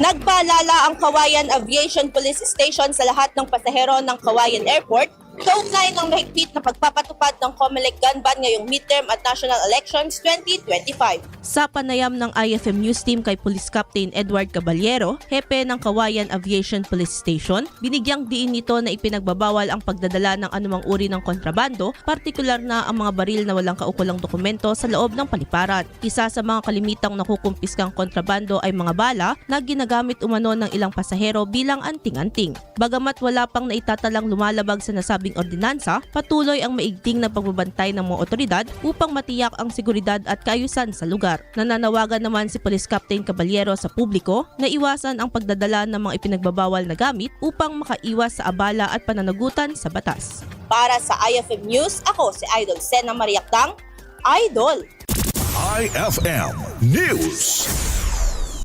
Nagpaalala ang Kawayan Aviation Police Station sa lahat ng pasahero ng Kawayan Airport kaugnay ng mahigpit na pagpapatupad ng COMELEC gun ban ngayong midterm at national elections 2025. Sa panayam ng IFM News Team kay Police Captain Edward Caballero, hepe ng Kawayan Aviation Police Station, binigyang diin nito na ipinagbabawal ang pagdadala ng anumang uri ng kontrabando, partikular na ang mga baril na walang kaukulang dokumento sa loob ng paliparan. Isa sa mga kalimitang nakukumpiskang kontrabando ay mga bala na ginagamit umano ng ilang pasahero bilang anting-anting. Bagamat wala pang naitatalang lumalabag sa nasabing ordinansa, patuloy ang maigting na pagbabantay ng mga otoridad upang matiyak ang seguridad at kaayusan sa lugar. Nananawagan naman si Police Captain Caballero sa publiko na iwasan ang pagdadala ng mga ipinagbabawal na gamit upang makaiwas sa abala at pananagutan sa batas. Para sa IFM News, ako si Idol Sena Mariakdang, Idol! IFM News.